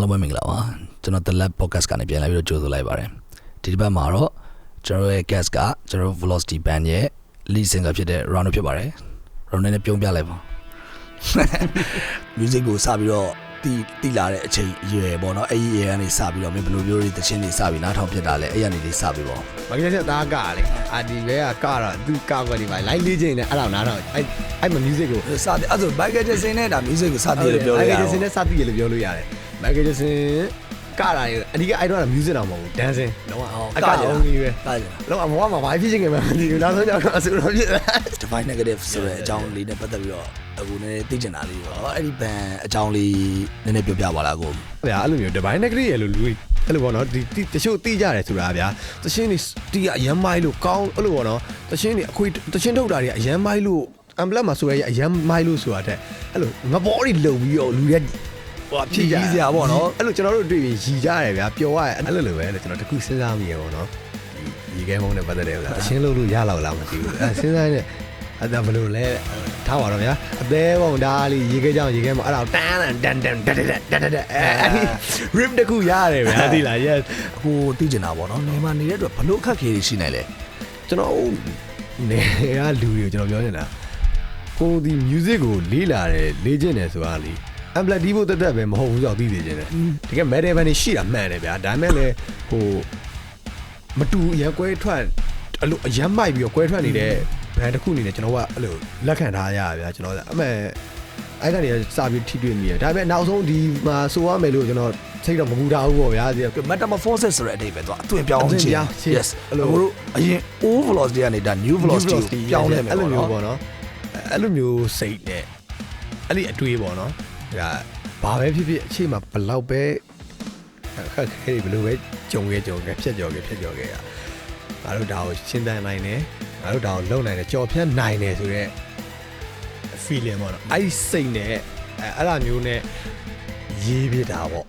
အားလုံးပဲမင်္ဂလာပါကျွန်တော် The Lab Podcast ကနေပြန်လာပြီးတော့ကြိုဆိုလိုက်ပါတယ်ဒီတစ်ပတ်မှာတော့ကျွန်တော်ရဲ့ guest ကကျွန်တော် Velocity Band ရဲ့ lead singer ဖြစ်တဲ့ Ronald ဖြစ်ပါတယ် Ronald နဲ့ပြုံးပြလိုက်ပါ music ကိုစပြီးတော့တီးတီးလာတဲ့အချိန်အရွယ်ပေါ့နော်အဲ့ဒီအရွယ်ကနေစပြီးတော့မင်းဘယ်လိုမျိုးတွေတခြင်းတွေစပြီးနားထောင်ဖြစ်တာလဲအဲ့ရနေလေးစပြီးပေါ့မကလေးချက်သားကလေအာဒီဘဲကကတော့သူကကွက်ဒီပါလိုက်လေးချင်းနဲ့အဲ့လောက်နားတော့အဲ့အဲ့မ music ကိုစတယ်အဲ့ဆို Michael Jackson နဲ့ဒါ music ကိုစတည်လို့ပြောလို့ရမိုအောင်က်ကယ်ဂျက်ဆင်နဲ့စသည်ရလို့ပြောလို့ရတယ် မိုက်ကယ်ဂျက်ဆင်ကတာရအဓိကအဲ့တော့ music တော့မဟုတ်ဘူး dancing လုံးဝအောင်အကအောင်ကြီးပဲကားကြလုံးအမောမှာဘာဖြစ်ချင်ခဲ့မှမသိဘူးနောက်ဆုံးကျတော့အဆူတော့ဖြစ်လာ divine negative ဆိုတဲ့အကြောင်းလေးနဲ့ပတ်သက်ပြီးတော့အခုနည်းနည်းသိချင်တာလေးပေါ့အဲ့ဒီဘန်အကြောင်းလေးနည်းနည်းပြောပြပါလားကိုဗျာအဲ့လိုမျိုး divine negative ရလို့လူအဲ့လိုပေါ့နော်ဒီတချို့သိကြတယ်ဆိုတာဗျာတရှင်းနေတီးအရမ်းမိုင်းလို့ကောင်းအဲ့လိုပေါ့နော်တရှင်းနေအခွေတရှင်းထုတ်တာတွေအရမ်းမိုင်းလို့အမ်ဘလက်မှာဆိုရအရမ်းမိုင်းလို့ဆိုတာတဲ့အဲ့လိုငဘောတွေလုံပြီးတော့လူတွေ ဟိုဖြစ်ကြအဲ့လိုကျွန်တော်တို့တွေ့ရင်ရီကြရတယ်ဗျာပျော်ရတယ်အဲ့လိုလိုပဲကျွန်တော်တခုစဉ်းစားမိရပေါ့နော်ဒီခဲမုံနဲ့ပတ်သက်တယ်ဗျာတရှင်းလို့လို့ရလောက်လားမသိဘူးအဲစဉ်းစားနေအဲ့ဒါဘလို့လဲထားပါတော့ဗျာအသေးပုံဒါလေးရေခဲကြောင်ရေခဲမှာအဲ့ဒါတန်းတန်းတန်းတန်းတန်းတန်းတန်းတန်းအဲ့ဒီ rip တခုရတယ်ဗျာသိလား yes အခုသိချင်တာပေါ့နော်နေမှာနေတဲ့အတွက်ဘလို့အခက်အခဲတွေရှိနိုင်လဲကျွန်တော်နေကလူတွေကိုကျွန်တော်ပြောနေတာကိုဒီ music ကိုလေးလာတယ်လေးကျင်တယ်ဆိုတာလေ အမ်ပလက်ဒီဖို့တက်တက်ပဲမဟုတ်ဘူးဆိုတော့သိသေးတယ်တကယ် metal band ရှိတာမှန်တယ်ဗျာဒါပေမဲ့လည်းဟိုမတူရန်ကွဲထွက်အဲ့လိုအရမ်းမိုက်ပြီးတော့ကွဲထွက်နေတဲ့ band တစ်ခုအနေနဲ့ကျွန်တော်ကအဲ့လိုလက်ခံထားရဗျာကျွန်တော်အမေအဲ့ကနေစပြီးထိတွေ့မိတယ်ဒါပေမဲ့နောက်ဆုံးဒီမှာဆိုရမယ်လို့ကျွန်တော်စိတ်တော့မပူထားဘူးပေါ့ဗျာဒီ metamorphosis ဆိုတဲ့အဓိပ္ပာယ်တော့အသွင်ပြောင်းခြင်းအသွင်ပြောင်းခြင်း yes အဲ့လိုတို့အရင် old velocity ကနေဒါ new velocity ကိုပြောင်းလဲမယ်အဲ့လိုပေါ့မျိုးနော်ပေါ့နော်အဲ့လိုမျိုးစိတ်နဲ့အဲ့ဒီအတွေးပေါ့နော် ဒါဘာပဲဖြစ်ဖြစ်အခြေမှာဘလောက်ပဲအခက်ခဲတွေဘယ်လိုပဲကြုံခဲ့ကြုံခဲ့ဖြတ်ကျော်ခဲ့ဖြတ်ကျော်ခဲ့ရငါတို့ဒါကိုရှင်းတန်းနိုင်တယ်ငါတို့ဒါကိုလုံနိုင်တယ်ကြော်ဖြတ်နိုင်တယ်ဆိုတော့ feeling ပေါ့နော်အဲ့ဒီစိတ်နဲ့အဲ့အဲ့လိုမျိုးနဲ့ရေးပြတာပေါ့